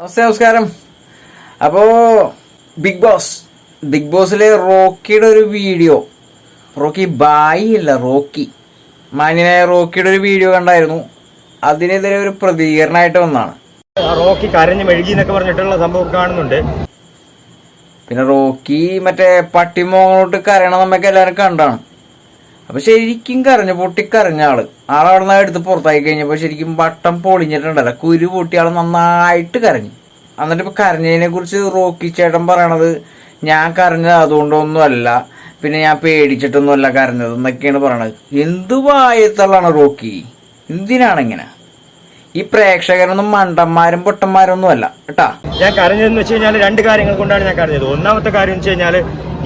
നമസ്തേ നമസ്കാരം. അപ്പോ big boss big ബോസിലെ റോക്കിയുടെ ഒരു വീഡിയോ. റോക്കി ബായി അല്ല റോക്കി. മാന്യനായ റോക്കിയുടെ ഒരു വീഡിയോ കണ്ടായിരുന്നു. അതിനെതിരെ ഒരു പ്രതികരണമായിട്ട് വന്നാണ് റോക്കി കരഞ്ഞ് മെഴുകി എന്നൊക്കെ പറഞ്ഞിട്ടുള്ള സംഭവം കാണുന്നുണ്ട്. പിന്നെ റോക്കി മറ്റേ പട്ടിമോങ്ങോട്ട് കരയണം നമ്മൾക്ക് എല്ലാവരും കണ്ടാണ്. അപ്പൊ ശരിക്കും കരഞ്ഞു പൊട്ടിക്കരഞ്ഞ ആൾ. ആളവിടെ നിന്ന് എടുത്ത് പുറത്താക്കി കഴിഞ്ഞപ്പോൾ ശരിക്കും വട്ടം പൊളിഞ്ഞിട്ടുണ്ടല്ലോ. കുരു പൊട്ടി ആൾ നന്നായിട്ട് കരഞ്ഞു. എന്നിട്ട് ഇപ്പോൾ കരഞ്ഞതിനെ കുറിച്ച് റോക്കി ചേട്ടൻ പറയണത് ഞാൻ കരഞ്ഞത് അതുകൊണ്ടൊന്നും അല്ല പിന്നെ ഞാൻ പേടിച്ചിട്ടൊന്നും അല്ല കരഞ്ഞത് എന്നൊക്കെയാണ് പറയണത്. എന്ത് വായത്തള്ളാണ് റോക്കി? എന്തിനാണ് ഇങ്ങനെ ഈ പ്രേക്ഷകരൊന്നും മണ്ടന്മാരും പൊട്ടന്മാരൊന്നും അല്ല കേട്ടാ? ഞാൻ കരഞ്ഞതെന്ന് വെച്ച് കഴിഞ്ഞാൽ രണ്ട് കാര്യങ്ങൾ കൊണ്ടാണ് ഞാൻ കരഞ്ഞത്. ഒന്നാമത്തെ കാര്യം വെച്ച് കഴിഞ്ഞാൽ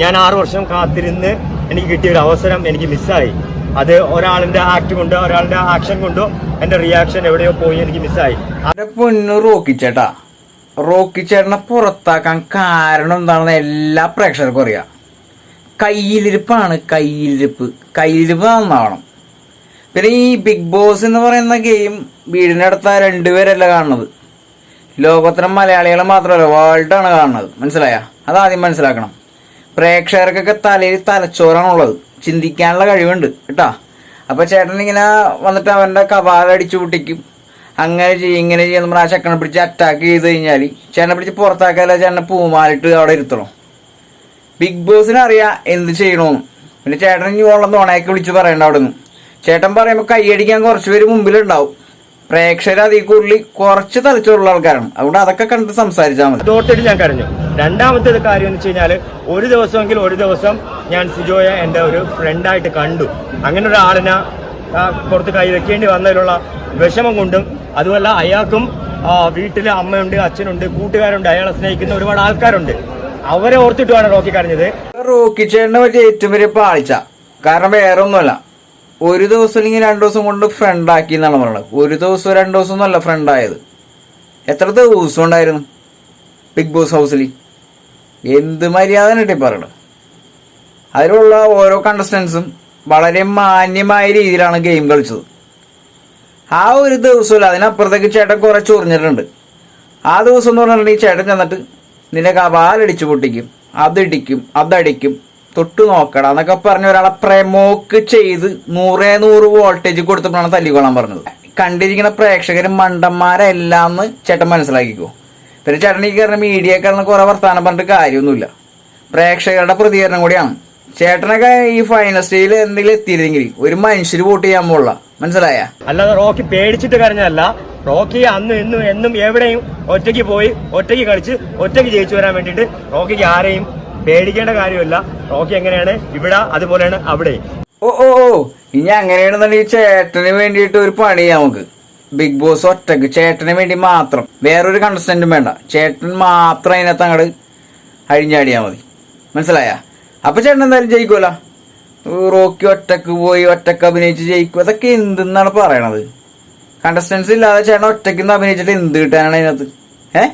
ഞാൻ ആറു വർഷം കാത്തിരുന്ന് എനിക്ക് കിട്ടിയ ഒരു അവസരം എനിക്ക് മിസ്സായി. അത് ഒരാളിന്റെ ആക്ട് കൊണ്ടോ ഒരാളുടെ ആക്ഷൻ കൊണ്ടോ എന്റെ റിയാക്ഷൻ എവിടെയോ പോയി എനിക്ക് മിസ്സായി റോക്കി ചേട്ടാ. റോക്കി ചേട്ടനെ പുറത്താക്കാൻ കാരണം എന്താണെന്ന് എല്ലാ പ്രേക്ഷകർക്കും അറിയാം. കയ്യിലിരിപ്പാണ് കയ്യിലിരിപ്പ്. കയ്യിലിരിപ്പ് നന്നാവണം. പിന്നെ ഈ ബിഗ് ബോസ് എന്ന് പറയുന്ന ഗെയിം വീടിന്റെ അടുത്ത രണ്ടുപേരല്ല കാണുന്നത്? ലോകത്തിലെ മലയാളികളെ മാത്രമല്ല വേൾഡാണ് കാണുന്നത്. മനസ്സിലായ? അതാദ്യം മനസ്സിലാക്കണം. പ്രേക്ഷകർക്കൊക്കെ തലയിൽ തലച്ചോറാണുള്ളത്. ചിന്തിക്കാനുള്ള കഴിവുണ്ട് കേട്ടാ. അപ്പോൾ ചേട്ടൻ ഇങ്ങനെ വന്നിട്ട് അവന്റെ കപാലടിച്ചു പൊട്ടിക്കും. അങ്ങനെ ചെയ്യും ഇങ്ങനെ ചെയ്യും നമ്മൾ ആ ചെക്കനെ പിടിച്ച് അറ്റാക്ക് ചെയ്ത് കഴിഞ്ഞാൽ ചേട്ടനെ പിടിച്ച് പുറത്താക്കാല്ല ചേട്ടനെ പൂമാലിട്ട് അവിടെ ഇരുത്തണം. ബിഗ് ബോസിന് അറിയാം എന്ത് ചെയ്യണമെന്ന് പിന്നെ ചേട്ടൻ ഇനി ഉള്ള നുണയൊക്കെ വിളിച്ച് പറയണ്ട അവിടെ നിന്ന് ചേട്ടൻ പറയുമ്പോൾ കൈയടിക്കാൻ കുറച്ച് പേര് മുമ്പിലുണ്ടാവും. പ്രേക്ഷകർ അതിൽ കൂടുതൽ കുറച്ച് തലച്ചോറുള്ള ആൾക്കാരാണ്. അതുകൊണ്ട് അതൊക്കെ കണ്ട് സംസാരിച്ചാൽ മതി. തോട്ടിട്ട് ഞാൻ കരഞ്ഞു. രണ്ടാമത്തെ കാര്യം എന്ന് വെച്ച് കഴിഞ്ഞാൽ ഒരു ദിവസമെങ്കിൽ ഒരു ദിവസം ഞാൻ സിജോയെ എന്റെ ഒരു ഫ്രണ്ടായിട്ട് കണ്ടു. അങ്ങനെ ഒരാളിനെ പുറത്ത് കൈ വെക്കേണ്ടി വന്നതിലുള്ള വിഷമം കൊണ്ടും അതുമല്ല അയാൾക്കും വീട്ടിൽ അമ്മയുണ്ട് അച്ഛനുണ്ട് കൂട്ടുകാരുണ്ട് അയാളെ സ്നേഹിക്കുന്ന ഒരുപാട് ആൾക്കാരുണ്ട്. അവരെ ഓർത്തിട്ടുമാണ് റോക്കി കരഞ്ഞത്. റോക്കി ചേട്ടനെ പറ്റിയ ഏറ്റവും വലിയ പാളിച്ച. കാരണം വേറെ ഒന്നുമല്ല ഒരു ദിവസം അല്ലെങ്കിൽ രണ്ടു ദിവസം കൊണ്ട് ഫ്രണ്ട് ആക്കി എന്നാണ് പറയുന്നത് ഒരു ദിവസം രണ്ടു ദിവസം ഒന്നുമല്ല ഫ്രണ്ട് ആയത്. എത്ര ദിവസം ഉണ്ടായിരുന്നു? ബിഗ് ബോസ് ഹൗസിൽ എന്ത് മര്യാദ കിട്ടി പറയണത്? അതിലുള്ള ഓരോ കണ്ടസ്റ്റൻസും വളരെ മാന്യമായ രീതിയിലാണ് ഗെയിം കളിച്ചത്. ആ ഒരു ദിവസമല്ല അതിനപ്പുറത്തേക്ക് ചേട്ടൻ കുറച്ച് ചൊറിഞ്ഞിട്ടുണ്ട്. ആ ദിവസം എന്ന് പറഞ്ഞിട്ടുണ്ടെങ്കിൽ ചേട്ടൻ ചെന്നിട്ട് നിന്റെ കപാലടിച്ചു പൊട്ടിക്കും അതിടിക്കും അതടിക്കും തൊട്ട് നോക്കട എന്നൊക്കെ പറഞ്ഞ ഒരാളെ പ്രമോക്ക് ചെയ്ത് നൂറേ നൂറ് വോൾട്ടേജ് കൊടുത്തപ്പോഴാണ് തല്ലിക്കൊള്ളാൻ പറഞ്ഞത്. കണ്ടിരിക്കുന്ന പ്രേക്ഷകർ മണ്ടന്മാരെല്ലാന്ന് ചേട്ടൻ മനസ്സിലാക്കിക്കോ. പിന്നെ ചേട്ടൻ ഈ കാരണം മീഡിയ കാരണം കുറെ വർത്താനം പറഞ്ഞിട്ട് കാര്യമൊന്നുമില്ല. പ്രേക്ഷകരുടെ പ്രതികരണം കൂടിയാണ്. ചേട്ടനൊക്കെ ഈ ഫൈനൽ സ്റ്റേജിൽ എന്തെങ്കിലും എത്തിയിരുന്നെങ്കിൽ ഒരു മനുഷ്യർ വോട്ട് ചെയ്യാൻ പോലുള്ള മനസ്സിലായ? അല്ലാതെ റോക്കി പേടിച്ചിട്ട് കരഞ്ഞല്ല റോക്കി അന്ന് ഇന്നും എന്നും എവിടെയും ഒറ്റയ്ക്ക് പോയി ഒറ്റയ്ക്ക് കളിച്ച് ഒറ്റയ്ക്ക് ജയിച്ചു വരാൻ വേണ്ടിയിട്ട് റോക്കിക്ക് ആരെയും പേടിക്കേണ്ട കാര്യമില്ല. റോക്കി എങ്ങനെയാണ്? ഇവിടെ അതുപോലെയാണ് അവിടെ. ഓ ഓ ഓ. ഇനി അങ്ങനെയാണെന്നുണ്ടെങ്കിൽ ചേട്ടന് വേണ്ടിയിട്ട് ഒരു പണി നമുക്ക്. ബിഗ് ബോസ് ഒറ്റയ്ക്ക് ചേട്ടന് വേണ്ടി മാത്രം. വേറൊരു കണ്ടസ്റ്റന്റും വേണ്ട. ചേട്ടൻ മാത്രം അതിനകത്ത് അങ്ങോട്ട് അഴിഞ്ഞാടിയാ മതി. മനസ്സിലായ? അപ്പൊ ചേട്ടൻ എന്തായാലും ജയിക്കുമല്ലോ റോക്കി ഒറ്റയ്ക്ക് പോയി ഒറ്റയ്ക്ക് അഭിനയിച്ച് ജയിക്കും. അതൊക്കെ എന്തെന്നാണ് പറയണത്? കണ്ടസ്റ്റൻസ് ഇല്ലാതെ ചേട്ടൻ ഒറ്റയ്ക്ക് നിന്ന് അഭിനയിച്ചിട്ട് എന്ത് കിട്ടാനാണ് അതിനകത്ത്? ഏഹ്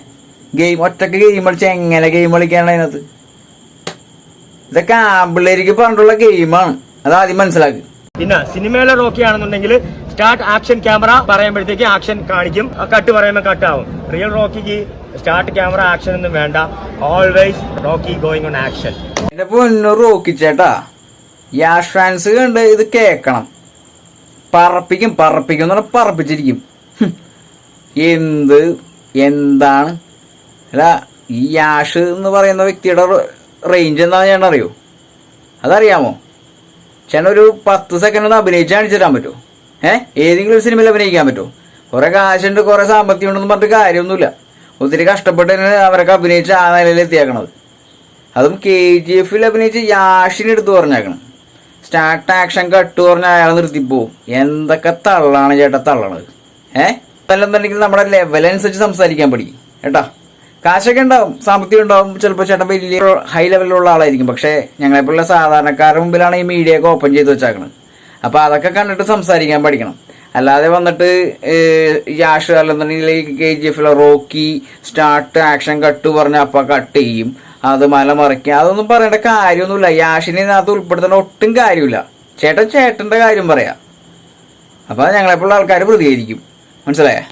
ഗെയിം ഒറ്റയ്ക്ക് ഗെയിം കളിച്ച് എങ്ങനെ ഗെയിം കളിക്കാനാണ് അതിനകത്ത്? ഇതൊക്കെ ആമ്പിള്ളേരിക്ക് പറഞ്ഞിട്ടുള്ള ഗെയിമാണ്. അത് ആദ്യം മനസ്സിലാക്കി. പിന്നെ സിനിമയിലെ റോക്കി ആണെന്നുണ്ടെങ്കിൽ സ്റ്റാർട്ട് ആക്ഷൻ ക്യാമറ പറയുമ്പോഴത്തേക്ക് ആക്ഷൻ കാണിക്കും. കട്ട് പറയുമ്പോൾ കട്ടാവും റിയൽ റോക്കിക്ക് സ്റ്റാർട്ട് ക്യാമറ ആക്ഷൻ ഒന്നും വേണ്ട. Always Rocky going on action എന്റെ പൊന്നു റോക്കി ചേട്ടാ യാഷ് ഫാൻസ് കണ്ട് ഇത് കേക്കണം. പറപ്പിക്കും പറപ്പിക്കും എന്ന് പറഞ്ഞാൽ പറപ്പിച്ചിരിക്കും. എന്ത് എന്താണ്? അല്ല ഈ യാഷ് എന്ന് പറയുന്ന വ്യക്തിയുടെ റേഞ്ച് എന്താണെന്ന് ഞാൻ അറിയോ അതറിയാമോ? ചേട്ടൻ ഒരു പത്ത് സെക്കൻഡ് ഒന്ന് അഭിനയിച്ച് കാണിച്ചു തരാൻ പറ്റുമോ? ഏഹ് ഏതെങ്കിലും സിനിമയിൽ അഭിനയിക്കാൻ പറ്റുമോ? കുറേ കാശുണ്ട് കുറേ സാമ്പത്തികം ഉണ്ടെന്ന് പറഞ്ഞിട്ട് കാര്യമൊന്നുമില്ല. ഒത്തിരി കഷ്ടപ്പെട്ട് തന്നെ അവരൊക്കെ അഭിനയിച്ച് ആ നിലയിൽ എത്തിയേക്കണത്. അതും കെ ജി എഫിൽ അഭിനയിച്ച് യാഷിനെ എടുത്ത് പറഞ്ഞേക്കണം. സ്റ്റാർട്ട് ആക്ഷൻ കട്ട് പറഞ്ഞ അയാൾ നിർത്തിപ്പോവും എന്തൊക്കെ തള്ളാണ് ചേട്ടാ തള്ളണത്? ഏഹ് തല്ലെന്നുണ്ടെങ്കിൽ നമ്മുടെ ലെവലനുസരിച്ച് സംസാരിക്കാൻ പഠിക്കും. കേട്ടാ? കാശൊക്കെ ഉണ്ടാവും സാമ്പത്തികം ഉണ്ടാവും ചിലപ്പോൾ ചേട്ടൻ വലിയ ഹൈ ലെവലിലുള്ള ആളായിരിക്കും. പക്ഷേ ഞങ്ങളെപ്പോലുള്ള സാധാരണക്കാരുടെ മുമ്പിലാണ് ഈ മീഡിയ ഒക്കെ ഓപ്പൺ ചെയ്ത് വെച്ചേക്കുന്നത് അപ്പോൾ അതൊക്കെ കണ്ടിട്ട് സംസാരിക്കാൻ പഠിക്കണം. അല്ലാതെ വന്നിട്ട് യാഷ് അല്ലെന്നുണ്ടെങ്കിൽ കെ ജി എഫിലെ റോക്കി സ്റ്റാർട്ട് ആക്ഷൻ കട്ട് പറഞ്ഞ അപ്പം കട്ട് ചെയ്യും. അത് മല മറിക്കുക അതൊന്നും പറയേണ്ട കാര്യമൊന്നുമില്ല. യാഷിനെ ഇതിനകത്ത് ഉൾപ്പെടുത്തേണ്ട ഒട്ടും കാര്യമില്ല. ചേട്ടൻ ചേട്ടന്റെ കാര്യം പറയാം. അപ്പോൾ ഞങ്ങളെപ്പോലുള്ള ആൾക്കാർ പ്രതികരിക്കും. മനസ്സിലായേ?